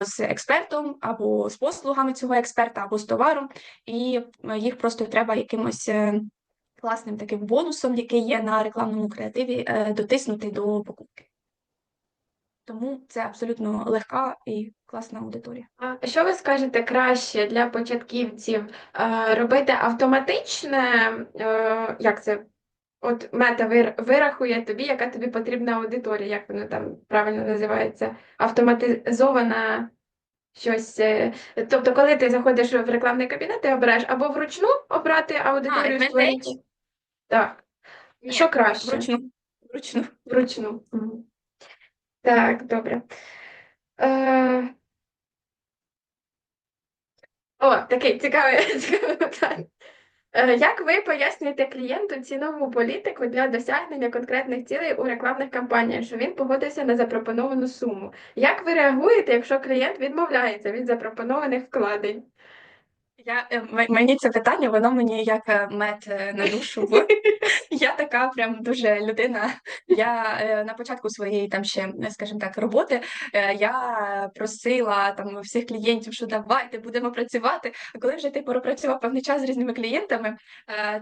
з експертом, або з послугами цього експерта, або з товаром, і е, їх просто треба якимось е, класним таким бонусом, який є на рекламному креативі, е, дотиснути до покупки. Тому це абсолютно легка і класна аудиторія. А що ви скажете краще для початківців робити автоматичне, як це? От мета вир- вирахує тобі, яка тобі потрібна аудиторія, як воно там правильно називається, автоматизована щось. е, Тобто, коли ти заходиш в рекламний кабінет, ти обираєш або вручну обрати аудиторію А, створити. Так. Так, що краще? Вручну. Вручну. Вручну. Так, добре. Е... О, такий цікавий, цікавий питання. Е, Як ви пояснюєте клієнту цінову політику для досягнення конкретних цілей у рекламних кампаніях, що він погодився на запропоновану суму? Як ви реагуєте, якщо клієнт відмовляється від запропонованих вкладень? Я, е, мені це питання, воно мені як е, мед е, на душу. бо Я така прям дуже людина. Я на початку своєї там ще, скажімо так, роботи я просила там всіх клієнтів, що давайте будемо працювати. А коли вже ти пропрацював певний час з різними клієнтами,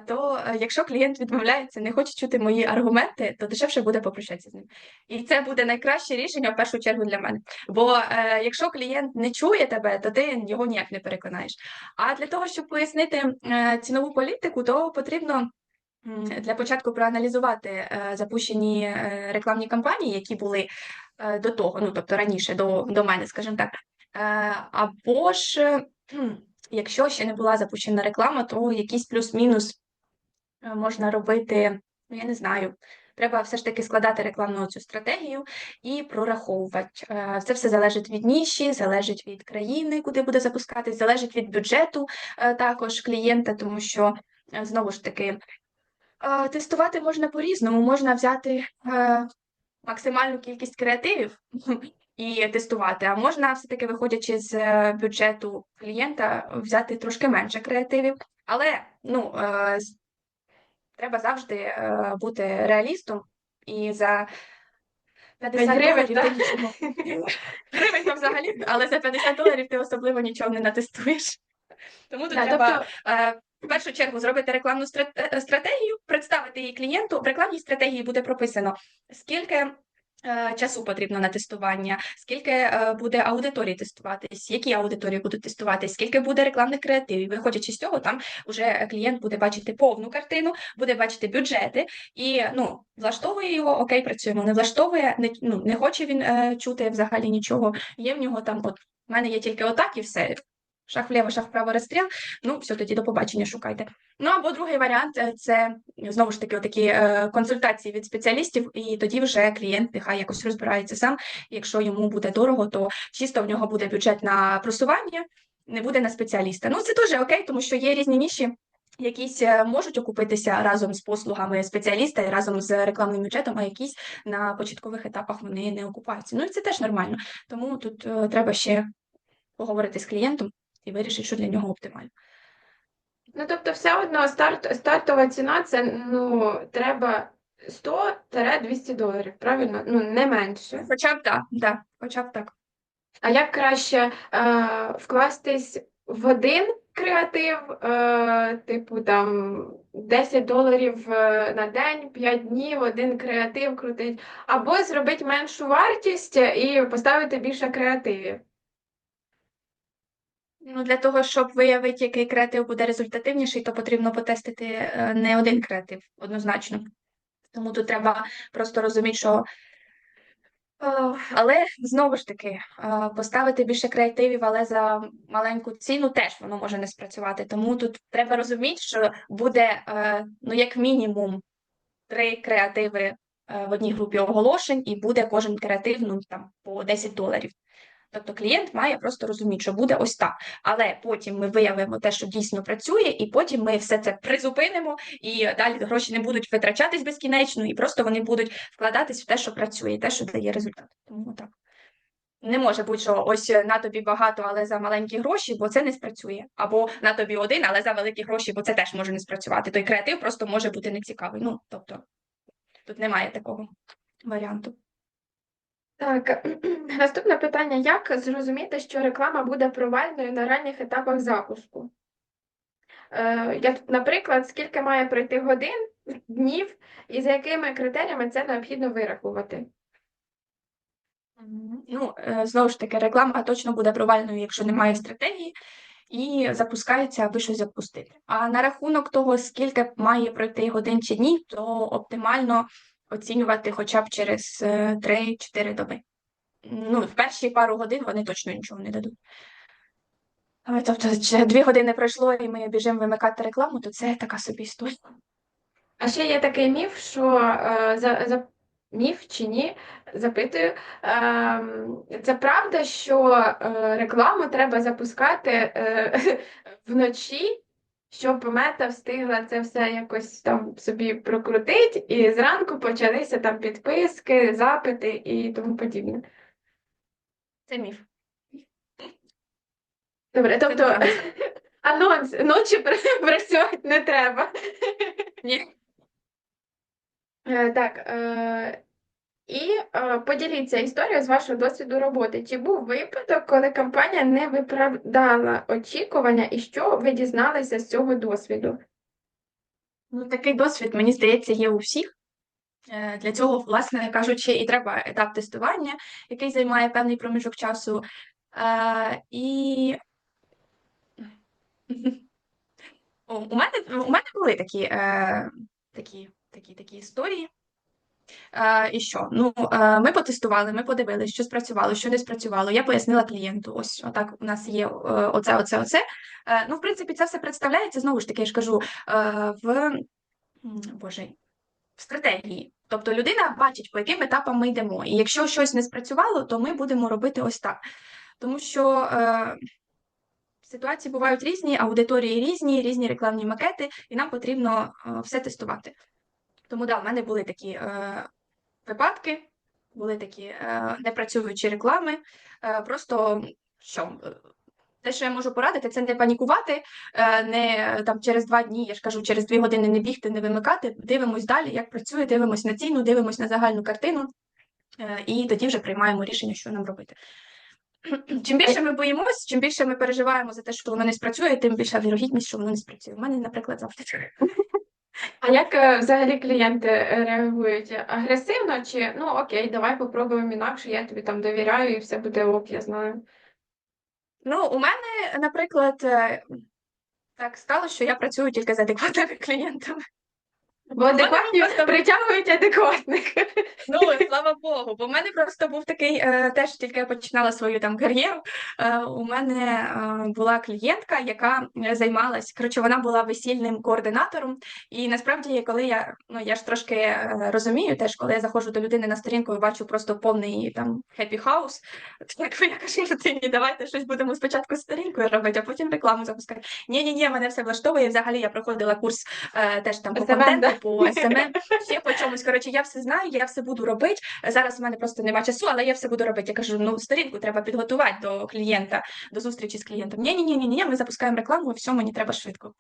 то якщо клієнт відмовляється, не хоче чути мої аргументи, то дешевше буде попрощатися з ним. І це буде найкраще рішення в першу чергу для мене. Бо якщо клієнт не чує тебе, то ти його ніяк не переконаєш. А для того, щоб пояснити е, цінову політику, то потрібно для початку проаналізувати е, запущені е, рекламні кампанії, які були до того, ну тобто раніше до, до мене, скажімо так. Або ж, якщо ще не була запущена реклама, то якийсь плюс-мінус можна робити, ну я не знаю. Треба все ж таки складати рекламну цю стратегію і прораховувати. Е, Це все залежить від ніші, залежить від країни, куди буде запускатись, залежить від бюджету е, також клієнта, тому що е, знову ж таки тестувати можна по-різному. Можна взяти максимальну кількість креативів і тестувати, а можна все-таки, виходячи з бюджету клієнта, взяти трошки менше креативів. Але ну, треба завжди е, бути реалістом і за 50 гривень, доларів ти нічого. Гривень то взагалі, але за 50 доларів ти особливо нічого не натестуєш. Тому тут Да, треба тобто- е, в першу чергу зробити рекламну стра- е, стратегію, представити її клієнту. В рекламній стратегії буде прописано, скільки е, часу потрібно на тестування, скільки е, буде аудиторії тестуватись, які аудиторії будуть тестуватись, скільки буде рекламних креативів. Виходячи з цього, там вже клієнт буде бачити повну картину, буде бачити бюджети і ну, влаштовує його, окей, працюємо. Не влаштовує, не, ну, не хоче він е, чути взагалі нічого. Є в нього там, от в мене є тільки отак і все. Шаг вліво, шаг вправо розстріл. Ну, все, тоді до побачення шукайте. Ну або другий варіант е, це знову ж таки такі консультації від спеціалістів, і тоді вже клієнт нехай якось розбирається сам. Якщо йому буде дорого, то чисто в нього буде бюджет на просування, не буде на спеціаліста. Ну це дуже окей, тому що є різні ніші. Якісь е, можуть окупитися разом з послугами спеціаліста і разом з рекламним бюджетом, а якісь на початкових етапах вони не окупаються. Ну і це теж нормально. Тому тут е, треба ще поговорити з клієнтом і вирішити, що для нього оптимально. Ну, тобто, все одно старт, стартова ціна це ну, треба 100-200 доларів, правильно? Ну, не менше. Хоча б так, да, хоча б так. А як краще е, вкластись в один креатив, е, типу там 10 доларів е, на день, 5 днів, один креатив крутить, або зробити меншу вартість і поставити більше креативів. Ну, для того, щоб виявити, який креатив буде результативніший, то потрібно потестити е, не один креатив однозначно. Тому тут треба просто розуміти, що. Е, Але знову ж таки, е, поставити більше креативів, але за маленьку ціну теж воно може не спрацювати. Тому тут треба розуміти, що буде ну, як мінімум три креативи в одній групі оголошень, і буде кожен креатив ну, там, по 10 доларів. Тобто клієнт має просто розуміти, що буде ось так. Але потім ми виявимо те, що дійсно працює, і потім ми все це призупинимо, і далі гроші не будуть витрачатись безкінечно, і просто вони будуть вкладатись в те, що працює, і те, що дає результат. Тому так. Не може бути, що ось на тобі багато, але за маленькі гроші, бо це не спрацює. Або на тобі один, але за великі гроші, бо це теж може не спрацювати. Той креатив просто може бути нецікавий. Ну, тобто, тут немає такого варіанту. Так, наступне питання: як зрозуміти, що реклама буде провальною на ранніх етапах запуску? Е, я тут, наприклад, скільки має пройти годин, днів, і за якими критеріями це необхідно вирахувати? Ну, е, знову ж таки, реклама точно буде провальною, якщо немає стратегії, і запускається, аби щось запустити. А на рахунок того, скільки має пройти годин чи днів, то оптимально оцінювати хоча б через е, 3-4 доби. Ну, в перші пару годин вони точно нічого не дадуть. Тобто, дві години пройшло, і ми біжимо вимикати рекламу, то це така собі історія. А ще є такий міф, що е, за, за міф чи ні, запитую. Е, це правда, що е, рекламу треба запускати е, вночі, щоб мета встигла це все якось там собі прокрутити, і зранку почалися там підписки, запити і тому подібне. Це міф. Добре, Це тобто анонс ночі пр- працювати не треба. Ні. Е, Так, е, і е, поділіться історією з вашого досвіду роботи. Чи був випадок, коли компанія не виправдала очікування, і що ви дізналися з цього досвіду? Ну, такий досвід, мені здається, є у всіх. Е, Для цього, власне кажучи, і треба етап тестування, який займає певний проміжок часу. Е, І у у мене, у мене були такі, е, такі, такі, такі історії. Е, І що? Ну, е, ми потестували, ми подивилися, що спрацювало, що не спрацювало. Я пояснила клієнту. Ось отак у нас є е, оце, оце, оце. Е, Ну, в принципі, це все представляється знову ж таки, я ж кажу, е, в Боже, в стратегії. Тобто людина бачить, по яким етапам ми йдемо. І якщо щось не спрацювало, то ми будемо робити ось так. Тому що е, ситуації бувають різні, аудиторії різні, різні рекламні макети, і нам потрібно е, все тестувати. Тому да, в мене були такі е, випадки, були такі е, непрацюючі реклами. Е, просто що. Те, що я можу порадити, це не панікувати, е, не там через два дні, я ж кажу, через дві години не бігти, не вимикати. Дивимось далі, як працює, дивимось на ціну, дивимось на загальну картину, е, і тоді вже приймаємо рішення, що нам робити. Чим більше ми боїмось, чим більше ми переживаємо за те, що воно не спрацює, тим більша вірогідність, що воно не спрацює. У мене, наприклад, завжди. А як е, взагалі клієнти е, реагують? Агресивно чи ну окей, давай попробуємо інакше, я тобі там довіряю і все буде ок, я знаю. Ну, у мене, наприклад, е, так стало, що я працюю тільки з адекватними клієнтами. Бо адекватні просто- притягують адекватних. Ну, слава Богу, бо в мене просто був такий, е, теж тільки я починала свою там кар'єру. Е, у мене е, була клієнтка, яка займалась, коротше, вона була весільним координатором. І насправді, коли я ну я ж трошки розумію, теж коли я заходжу до людини на сторінку і бачу просто повний там хеппі хаус, то якби я кажу людині, давайте щось будемо спочатку з сторінкою робити, а потім рекламу запускати. Ні, ні, ні, мене все влаштовує. Взагалі я проходила курс е, теж там по контенту? По СММ, ще по чомусь. Коротше, я все знаю, я все буду робити. Зараз у мене просто нема часу, але я все буду робити. Я кажу, ну сторінку треба підготувати до клієнта, до зустрічі з клієнтом. Ні, ні, ні, ні, ні, ми запускаємо рекламу, все, мені треба швидко.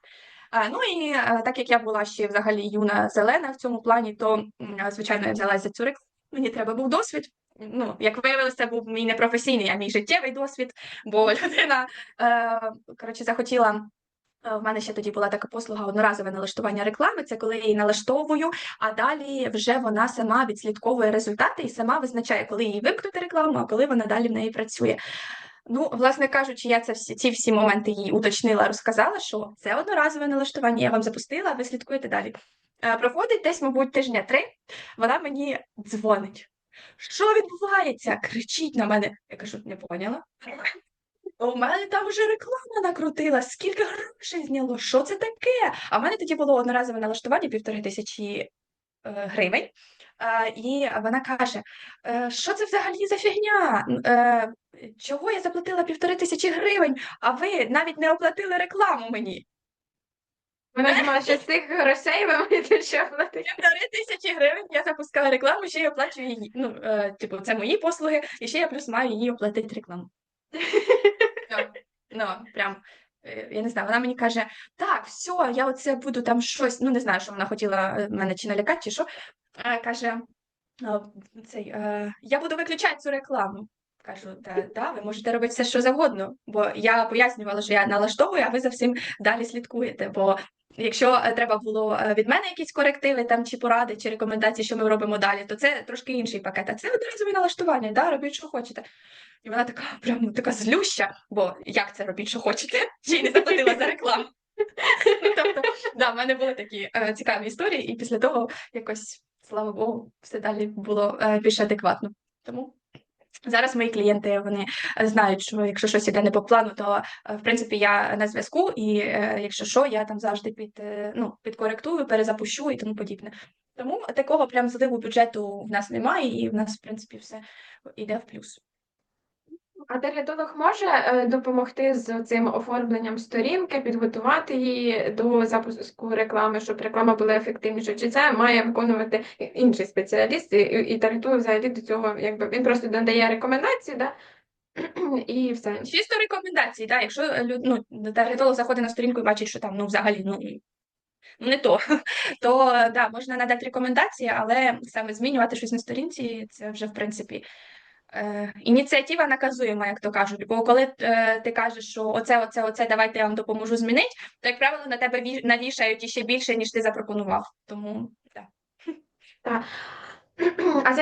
А, ну і е, так як я була ще взагалі юна зелена в цьому плані, то звичайно я взялася цю рекламу. Мені треба був досвід. Ну, як виявилося, це був мій не професійний, а мій життєвий досвід, бо людина е, коротше захотіла. Е, В мене ще тоді була така послуга одноразове налаштування реклами. Це коли я її налаштовую, а далі вже вона сама відслідковує результати і сама визначає, коли їй вимкнути рекламу, а коли вона далі в неї працює. Ну, власне кажучи, я це всі ці всі моменти їй уточнила, розказала, що це одноразове налаштування, я вам запустила, ви слідкуєте далі. Е, Проходить десь, мабуть, тижня три. Вона мені дзвонить. Що відбувається? Кричить на мене. Я кажу, не поняла. У мене там вже реклама накрутила, скільки грошей зняло, що це таке? А в мене тоді було одноразове налаштування півтори тисячі е, гривень. Е, і вона каже: «Е, що це взагалі за фігня? Е, чого я заплатила півтори тисячі гривень, а ви навіть не оплатили рекламу мені? Вона думала, що з цих грошей ви маєте що платити. Півтори тисячі гривень я запускала рекламу, ще й оплачую її. Ну, е, типу, це мої послуги, і ще я плюс маю її оплатити рекламу. Ну, прям, е, я не знаю, вона мені каже, так, все, я оце буду там щось, ну не знаю, що вона хотіла е, мене чи налякати, чи що. А, Каже, цей, е, я буду виключати цю рекламу. Кажу, да, да, ви можете робити все, що завгодно. Бо я пояснювала, що я налаштовую, а ви за всім далі слідкуєте. Бо якщо е, треба було е, від мене якісь корективи там, чи поради, чи рекомендації, що ми робимо далі, то це трошки інший пакет. А це одразове налаштування, да, робіть, що хочете. І вона така прям ну, така злюща, бо як це робіть, що хочете? Ще й не заплатила за рекламу. Ну, Тобто, да, в мене були такі е, цікаві історії, і після того якось, слава Богу, все далі було більш адекватно. Тому зараз мої клієнти вони е, знають, що якщо щось іде не по плану, то е, в принципі я на зв'язку, і е, якщо що, я там завжди під, ну, підкоректую, перезапущу і тому подібне. Тому такого прям зливу бюджету в нас немає, і в нас, в принципі, все йде в плюс. А таргетолог може е, допомогти з цим оформленням сторінки, підготувати її до запуску реклами, щоб реклама була ефективнішою? Чи це має виконувати інший спеціаліст, і, і таргетолог взагалі до цього, якби він просто надає рекомендації, да? і все. Чисто рекомендації, да, якщо е, ну, таргетолог заходить на сторінку і бачить, що там ну, взагалі ну, ну, не то, то да, можна надати рекомендації, але саме змінювати щось на сторінці, це вже в принципі. Е, ініціатива наказуєма, як то кажуть. Бо коли е, ти кажеш, що оце, оце, оце, давайте я вам допоможу змінити, то, як правило, на тебе ві- навішають іще більше, ніж ти запропонував. Тому так. А